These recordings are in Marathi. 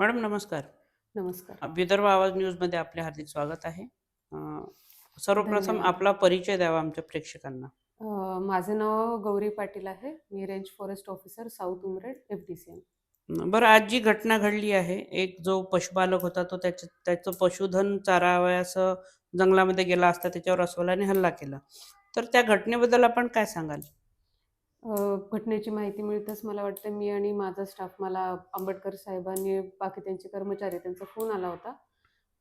मॅडम नमस्कार. नमस्कार. विदर्भ आवाज न्यूजमध्ये आपले हार्दिक स्वागत आहे. सर्वप्रथम. आपला परिचय द्यावा आमच्या प्रेक्षकांना. माझं नाव गौरी पाटील आहे. मी range forest officer south Umred F D C M. अं, बरं आज जी घटना घडली आहे एक जो पशुपालक होता तो त्याच्या त्याचं पशुधन चारावयास जंगलामध्ये गेला असता त्याच्यावर अस्वलाने हल्ला केला. तर त्या घटनेबद्दल आपण काय सांगाल? घटनेची माहिती मिळताच मला वाटतं मी आणि माझा स्टाफ मला आंबेडकर साहेबांनी बाकी त्यांचे कर्मचारी त्यांचा फोन आला होता.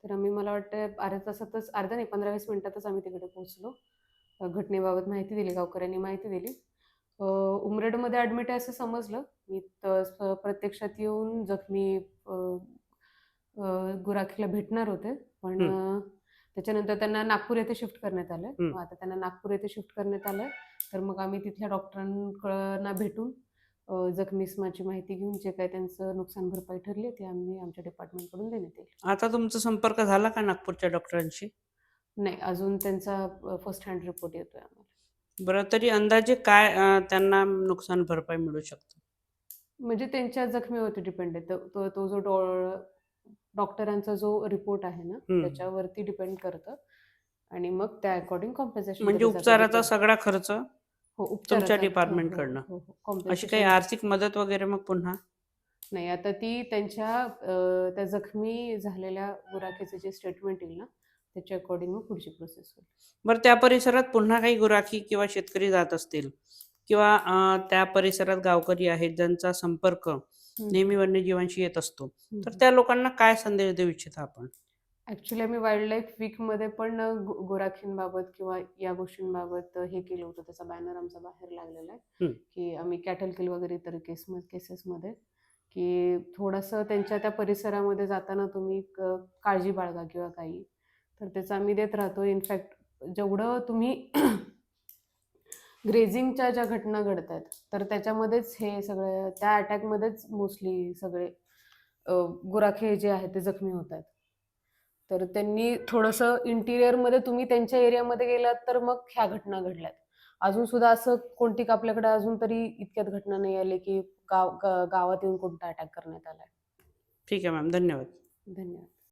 तर आम्ही मला वाटतं अर्ध्या तासातच अर्ध्या नाही पंधरा वीस मिनिटातच आम्ही तिकडे पोहोचलो. घटनेबाबत माहिती दिली गावकऱ्यांनी माहिती दिली. उमरेडमध्ये ॲडमिट आहे असं समजलं. मी प्रत्यक्षात येऊन जखमी गुराखीला भेटणार होते. पण त्याच्यानंतर त्यांना नागपूर येथे शिफ्ट करण्यात आलं. हम्म. आता त्यांना नागपूर येथे शिफ्ट करण्यात आलं. तर मग आम्ही तिथल्या डॉक्टरांना भेटून जखमीस्माची माहिती घेऊन जे काय त्यांचं नुकसान भरपाई ठरली ते आम्ही आमच्या डिपार्टमेंटकडून देण्यात येईल. आता तुमचा संपर्क झाला का नागपूरच्या डॉक्टरांशी? नाही अजून त्यांचा फर्स्ट हँड रिपोर्ट येतोय आम्हाला. बरं तरी अंदाजे काय त्यांना नुकसान भरपाई मिळू शकतं? म्हणजे त्यांच्या जखमीवरती डिपेंड आहे. तो- तो तो जो डॉ डॉक्टरांचा जो रिपोर्ट आहे ना हम्म. त्याच्यावरती डिपेंड करतं. आणि मग त्या अकॉर्डिंग कॉम्पेन्सेशन म्हणजे उपचाराचा सगळा खर्च हो तुमच्या department हो, कडनं. हो, हो, अशी compensation काही आर्थिक मदत वगैरे मग पुन्हा? नाही आता ती त्यांच्या अ, त्या जखमी झालेल्या गुराखीचे जे स्टेटमेंट येईल ना त्याच्या अकॉर्डिंग मग पुढची प्रोसेस होईल. बरं त्या परिसरात पुन्हा काही गुराखी किंवा शेतकरी जात असतील किंवा अं, त्या परिसरात गावकरी आहेत ज्यांचा संपर्क नेहमी वन्यजीवांशी येत असतो. तर त्या लोकांना काय संदेश देऊ इच्छिता आपण? ॲक्च्युली आम्ही वाईल्ड लाईफ वीकमध्ये पण गोराखींबाबत किंवा या गोष्टींबाबत हे केलं होतं. त्याचा बॅनर आमचा बाहेर लागलेला आहे. की आम्ही कॅटल किल वगैरे इतर केस केसेसमध्ये की थोडंसं त्यांच्या त्या परिसरामध्ये जाताना तुम्ही काळजी बाळगा किंवा काही. तर त्याचं आम्ही देत राहतो. इनफॅक्ट जेवढं तुम्ही ग्रेझिंगच्या ज्या घटना घडत आहेत तर त्याच्यामध्येच हे सगळे त्या अटॅकमध्येच मोस्टली सगळे गुराखे जे आहेत ते जखमी होत आहेत तर त्यांनी थोडंसं इंटिरियरमध्ये तुम्ही त्यांच्या एरियामध्ये गेलात तर मग ह्या घटना घडल्यात. अजून सुद्धा असं कोणती का आपल्याकडे अजून तरी इतक्यात घटना नाही आली की गाव गावात येऊन कोणता अटॅक करण्यात आलाय? ठीक आहे मॅम धन्यवाद. धन्यवाद.